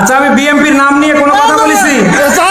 আচ্ছা আমি বিএমপির নাম নিয়ে কোনো কথা বলেছি যা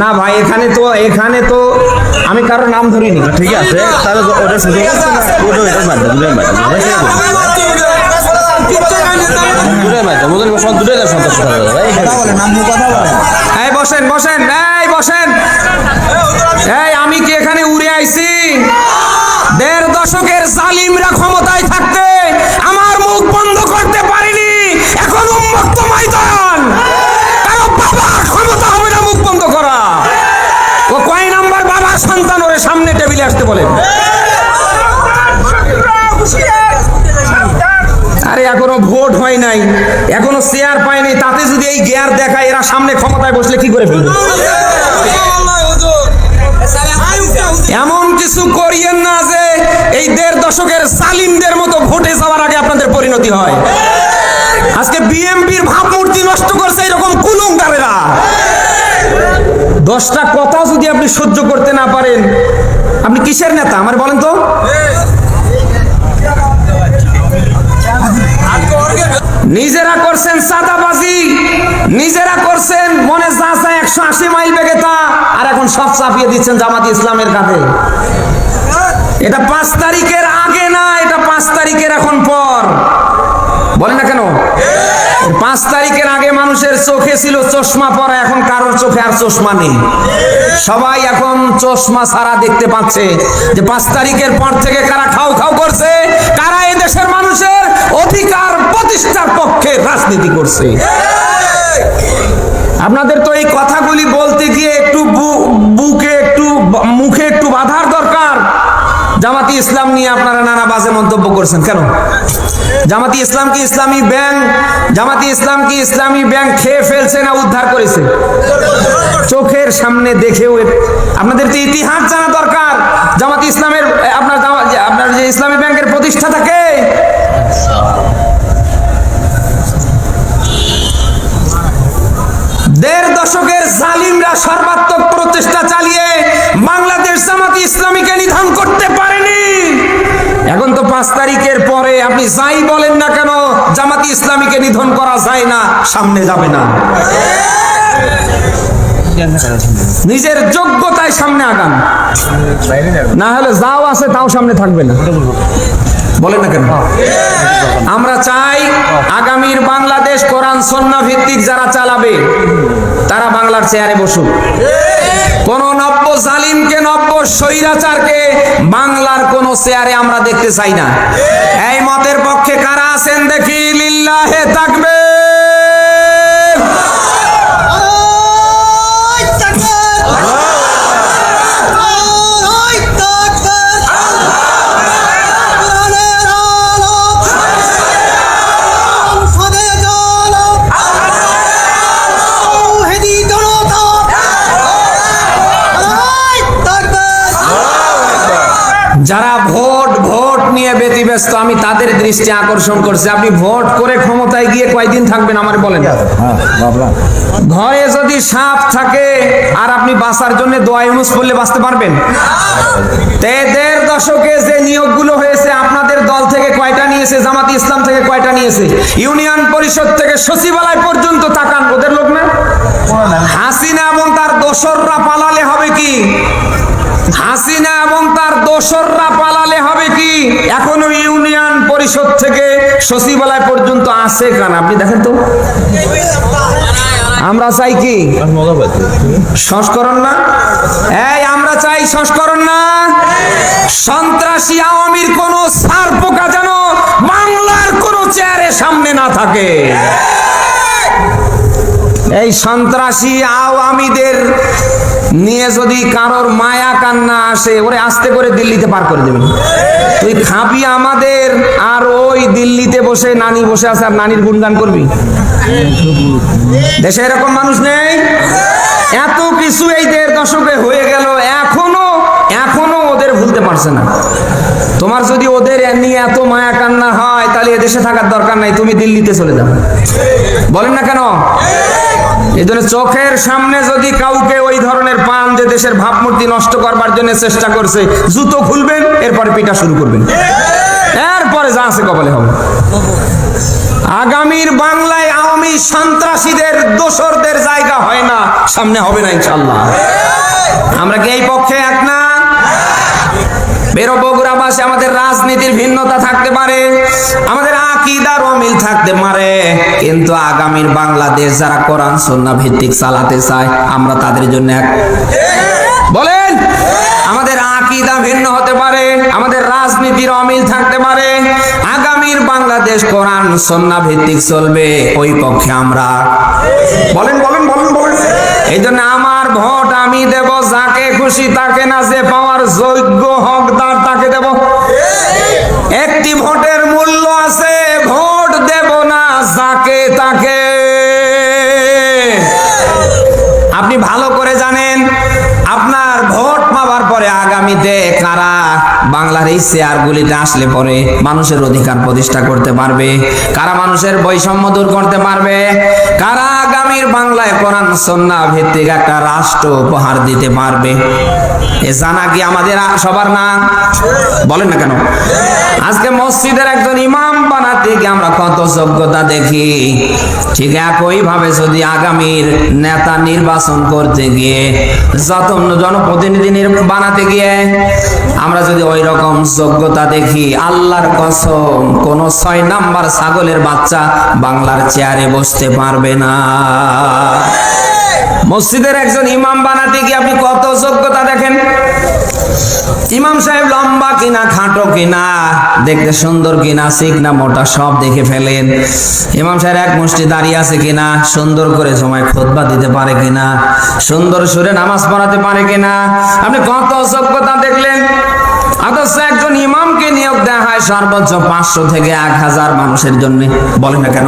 না ভাই এখানে তো এখানে তো আমি কারও নাম ধরিনি। ঠিক আছে তাহলে ওটা শুধু ওটা এটা বাদ দাও বাদ দাও বাদ দাও মোদের সব দুটাই দাও সন্তুষ্ট করা বসেন বসেন এই বসেন। আসতে বলেন আরে, এখনও ভোট হয় নাই। এখনও চেয়ার পায়নি তাতে যদি এই গিয়ার দেখায়, এরা সামনে ক্ষমতায় বসলে কি করে ফেলবে? এমন কিছু করিয়েন না যে এই দেড় দশকের সালিমদের মতো ভোটে যাওয়ার আগে আপনাদের পরিণতি হয়। আজকে বিএমপির ভাবমূর্তি নষ্ট করছে এরকম কুলুঙ্গারেরা। দশটা কথা যদি আপনি সহ্য করতে না পারেন কিসের নেতা? আমার বলেন তো। নিজেরা করছেন সাদাবাজি নিজেরা করছেন মনে যা একশো আশি মাইল বেগে তা, আর এখন সব চাপিয়ে দিচ্ছেন জামাতি ইসলামের কাঁধে। এটা পাঁচ তারিখের আগে না, এটা পাঁচ তারিখের এখন পর। বলেন না কেন? পাঁচ তারিখের আগে মানুষের চোখে ছিল চশমা, পরা এখন কারোর চোখে আর চশমা নেই। সবাই এখন চশমা সারা দেখতে পাচ্ছে যে পাঁচ তারিখের পর থেকে কারা খাও খাও করছে, কারা এই দেশের মানুষের অধিকার প্রতিষ্ঠার পক্ষে রাজনীতি করছে। আপনাদের তো এই কথাগুলি জামাতি ইসলাম নিয়ে আপনারা নানা বাজে মন্তব্য করছেন। কেন? জামাতি ইসলাম কি ইসলামী ব্যাংক? জামাতি ইসলাম কি ইসলামী ব্যাংক খেয়ে ফেলছে না উদ্ধার করেছে? চোখের সামনে দেখেও আপনাদের তো ইতিহাস জানা দরকার। জামাতি ইসলামের আপনার আপনার যে ইসলামী ব্যাংকের প্রতিষ্ঠা কে পাঁচ তারিখের পরে আপনি যাই বলেন না কেন, জামাতি ইসলামীকে নিধন করা যায় না, সামনে যাবে না। নিজের যোগ্যতায় সামনে আগান। না হলে যাও আছে, তাও সামনে থাকবে না। বলেন না কেন? আমরা চাই আগামীর বাংলাদেশ কোরআন সন্না ভিত্তিক যারা চালাবে, তারা বাংলার চেয়ারে বসুক। কোন নব্য জালিমকে নব্য স্বৈরাচারকে বাংলার কোন চেয়ারে আমরা দেখতে চাই না। যারা ভোট ভোট নিয়ে ব্যতিব্যস্ত আমি তাদের দৃষ্টি আকর্ষণ করছি। আপনি ভোট করে ক্ষমতায় গিয়ে কয়দিন থাকবেন আমার বলেন? ঘরে যদি সাপ থাকে আর আপনি বাঁচার জন্য দোয়া ইউনুস পড়লে বাঁচতে পারবেন? তে দেড় দশকে যে নিয়োগগুলো হয়েছে আপনাদের দল থেকে কয়টা নিয়েছে? জামাতি ইসলাম থেকে কয়টা নিয়েছে? ইউনিয়ন পরিষদ থেকে সচিবালয় পর্যন্ত তাকান ওদের লোক না। হাসিনা এবং তার দোসররা পালালে হবে কি? হাসিনা দোসররা পালালে হবে কি? এখনও ইউনিয়ন পরিষদ থেকে সচিবালয় পর্যন্ত আছে কান? আপনি দেখেন তো। আমরা চাই কি? সংস্করণ না? এই, আমরা চাই সংস্করণ না। সন্ত্রাসী আওয়ামীর কোন সার পোকা যেন বাংলার কোন চেয়ারের সামনে না থাকে। এই সন্ত্রাসী আওয়ামীদের নিয়ে যদি কারোর মায়া কান্না আসে, ওরে আস্তে করে দিল্লিতে পার করে দেবেন। তুই খাবি আমাদের, আর ওই দিল্লিতে বসে নানি বসে আছে, আর নানির গুণগান করবি? দেশে এরকম মানুষ নেই? এত কিছু এই দেড় দশকে হয়ে গেল, এখনও এখনও ওদের ভুলতে পারছে না। তোমার যদি ওদের নিয়ে এত মায়া কান্না হয়, তাহলে এদেশে থাকার দরকার নাই, তুমি দিল্লিতে চলে যাও। বলেন না কেন? এই জন্য চোখের সামনে যদি কাউকে ওই ধরনের পান যে দেশের ভাবমূর্তি নষ্ট করবার জন্য চেষ্টা করছে, জুতো খুলবেন, এরপরে পিটা শুরু করবেন। এরপরে যা আছে কপালে হবে। আগামীর বাংলায় আওয়ামী সন্ত্রাসীদের, দোসরদের জায়গা হয় না, সামনে হবে না ইনশাল্লাহ আমরা কি এই পক্ষে এক না? বেরো বগুড়াবাসী আমাদের রাজনীতির ভিন্নতা থাকতে পারে, আমাদের আকিদার অমিল থাকতে পারে। কিন্তু আগামীর বাংলাদেশ যারা কোরআন সন্না ভিত্তিক চালাতে চায়, আমরা তাদের জন্য এক বলেন, আমাদের আকিদা ভিন্ন হতে পারে, আমাদের রাজনীতির অমিল থাকতে পারে। আগামীর বাংলাদেশ কোরআন সন্না ভিত্তিক চলবে, ওই পক্ষে আমরা বলেন বলেন বলেন বলেন। এই জন্য আমার ভোট আমি দেব যাকে খুশি তাকে না যে পাওয়ার যোগ্য হকদার এই চেয়ারগুলিতে আসলে পরে মানুষের অধিকার প্রতিষ্ঠা করতে পারবে, কারা মানুষের বৈষম্য দূর করতে পারবে কারা আগামীর বাংলায় কোরআন সন্না ভিত্তিক একটা রাষ্ট্র উপহার দিতে পারবে। এ জানা কি আমাদের সবার না? বলেন না কেন? আজকে মসজিদের একজন ইমাম বানাতে গিয়ে আমরা কত যোগ্যতা দেখি। ঠিক একই ভাবে যদি আগামীর নেতা নির্বাচন করতে গিয়ে যত জনপ্রতিনিধি বানাতে গিয়ে আমরা যদি ওই রকম যোগ্যতা দেখি। আল্লাহর কসম, কোন ছয় নাম্বার ছাগলের বাচ্চা বাংলার চেয়ারে বসতে পারবে না। মসজিদের একজন ইমাম বানাতে গিয়ে আপনি কত যোগ্যতা দেখেন? ইমাম সাহেব লম্বা কিনা, খাটো কিনা, দেখতে সুন্দর কিনা, শিখ না মোটা, সব দেখে ফেলেন। ইমাম সাহেব এক মুষ্টি দাঁড়িয়ে আছে কিনা, সুন্দর করে সময় খোদবা দিতে পারে কিনা, সুন্দর সুরে নামাজ পড়াতে পারে কিনা। আপনি কত যোগ্যতা দেখলেন? অথচ একজন ইমামকে নিয়োগ দেওয়া হয় সর্বোচ্চ পাঁচশো থেকে এক হাজার মানুষের জন্য। বলেন না কেন?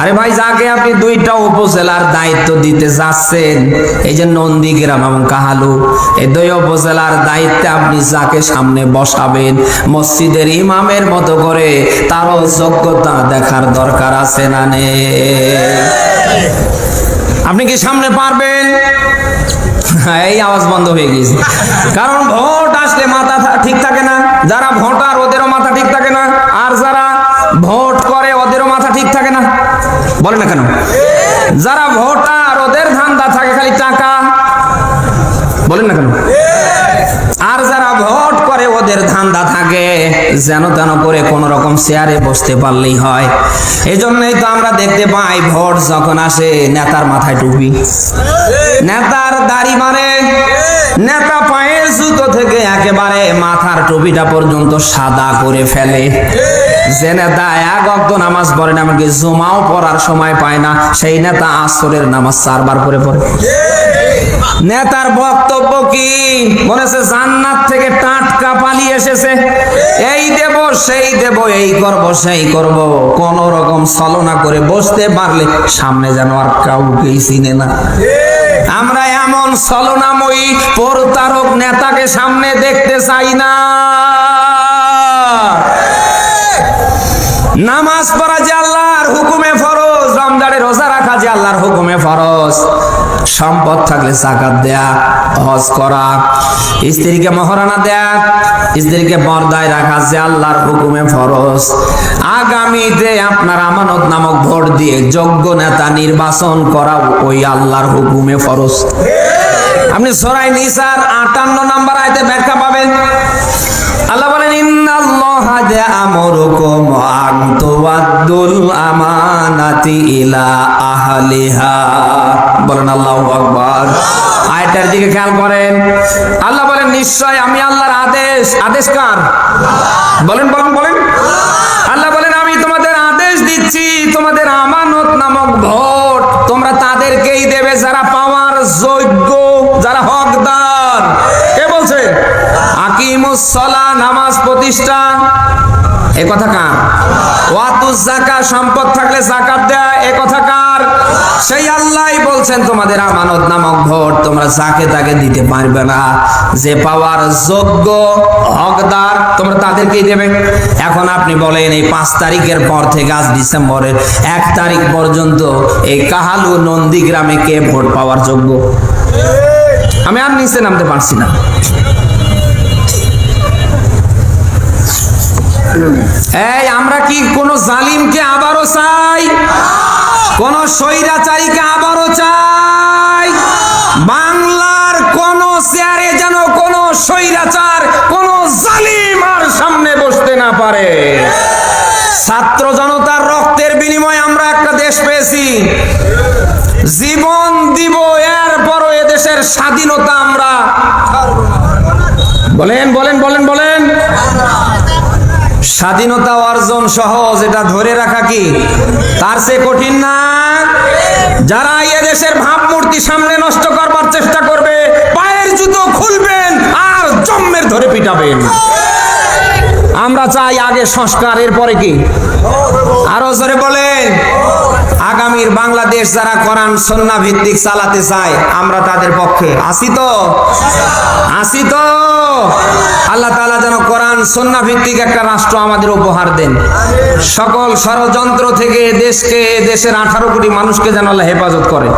আরে ভাই, যাকে আপনি দুইটা উপজেলার দায়িত্ব দিতে যাচ্ছেন, এই যে নন্দীগ্রাম এবং কাহালু, এই দুই উপজেলার দায়িত্বে আপনি যাকে সামনে বসাবেন, মসজিদের ইমামের মতো করে তারও যোগ্যতা দেখার দরকার আছে না নেই। আপনি কি সামনে পারবেন? এই আওয়াজ বন্ধ হয়ে গেছে। কারণ ভোট আসলে মাথা ঠিক থাকে না। যারা ভোটার, ওদেরও মাথা ঠিক থাকে না। আর যারা ভোট করে, ওদেরও মাথা ঠিক থাকে না। বলে না কেন? যারা ভোটার, ওদের ধান্দা থাকে খালি টাকা। বলেন না কেন? ওদের ধান্দা থাকে, যেন তেন করে কোন রকম চেয়ারে বসতে পারলেই হয়। এই জন্যই তো আমরা দেখতে পাই, ভোট যখন আসে, নেতার মাথায় টুপি। নেতার দাড়ি মানে নেতা পায়ের জুতো থেকে একেবারে মাথার টুপিটা পর্যন্ত সাদা করে ফেলে। যে নেতা এক অক্ত নামাজ পড়ে না, এমনকি জুমাও পড়ার সময় পায় না, সেই নেতা আসরের নামাজ চারবার করে পড়ে। নেতার বক্তব্য কি? বলেছে, জান্নাত থেকে টাটকা পালিয়ে এসেছে। এই দেব, সেই দেব, এই করব, সেই করব। কোন রকম ছলনা করে বসতে পারলে সামনে যেন আর কাউকেই চিনে না। আমরা এমন ছলনাময়ী প্রতারক নেতাকে সামনে দেখতে চাই না। নামাজ পড়া যে আল্লাহর হুকুমে ফরজ, রমজানে রোজা রাখা যে আল্লাহর হুকুমে ফরজ। সম্পদ থাকলে জাকাত দেয়া, হজ করা। স্ত্রীকে মহারানা দেয়া, স্ত্রীকে পর্দায় রাখা যে আল্লাহর হুকুমে ফরজ। আগামীতে আপনার আমানত নামক ভোট দিয়ে যোগ্য নেতা নির্বাচন করা ওই আল্লাহর হুকুমে ফরজ। আপনি সরাই নিসার আটান্ন নাম্বার আয়তে ব্যাখ্যা পাবেন। আল্লাহ বলেন, ইন্নাল্লাহা করেন। আল্লাহ বলেন, নিশ্চয় আমি আল্লাহর আদেশ আদেশ কার? বলেন বলেন বলেন। আল্লাহ বলেন, আমি তোমাদের আদেশ দিচ্ছি, তোমাদের আমানত নামক ভোট। তোমরা তাদেরকেই দেবে যারা পাওয়ার যোগ্য হকদার। কে বলছে? আকিমুস সলা নামাজ প্রতিষ্ঠা। এ কথা কার? ওয়াতুজ জাকা সম্পদ থাকলে জাকাত দেয়া, এ কথা কার? সেই আল্লাহই বলছেন, তোমাদের আমানত নামক ভোট তোমরা যাকে তাকে দিতে পারবে না। যে পাওয়ার যোগ্য হকদার, তোমরা তাদেরকেই দেবে। এখন আপনি বলেন, এই পাঁচ তারিখের পর থেকে আজ ডিসেম্বরের এক তারিখ পর্যন্ত এই কাহালু নন্দীগ্রামে কে ভোট পাওয়ার যোগ্য? আমি আর নিচে নামতে পারছি না। এই, আমরা কি কোন জালিমকে আবারও চাই? কোন স্বৈরাচারীকে আবারও চাই? বাংলার কোন চেয়ারে যেন কোন স্বৈরাচার, কোন জালিম আর সামনে বসতে না পারে। ছাত্র জনতার রক্তের বিনিময়ে আমরা একটা দেশ পেয়েছি। জীবন দিব স্বাধীনতা আমরা বলেন বলেন বলেন বলেন। স্বাধীনতা অর্জন সহজ, এটা ধরে রাখা কি? তার সে কঠিন না। যারা দেশের ভাবমূর্তি সামনে নষ্ট করবার চেষ্টা করবে, পায়ের জুতো খুলবেন আর জম্মের ধরে পিটাবেন। আমরা চাই আগে সংস্কার, এরপরে কি? আরও জোরে বলেন। আগামীর বাংলাদেশ যারা করান সন্না ভিত্তিক চালাতে চায়, আমরা তাদের পক্ষে। আসি তো? আসি তো? আল্লাহ তালা যেন করান সন্না ভিত্তিক একটা রাষ্ট্র আমাদের উপহার দেন। সকল ষড়যন্ত্র থেকে দেশকে, দেশের আঠারো কোটি মানুষকে যেন আল্লাহ হেফাজত করে।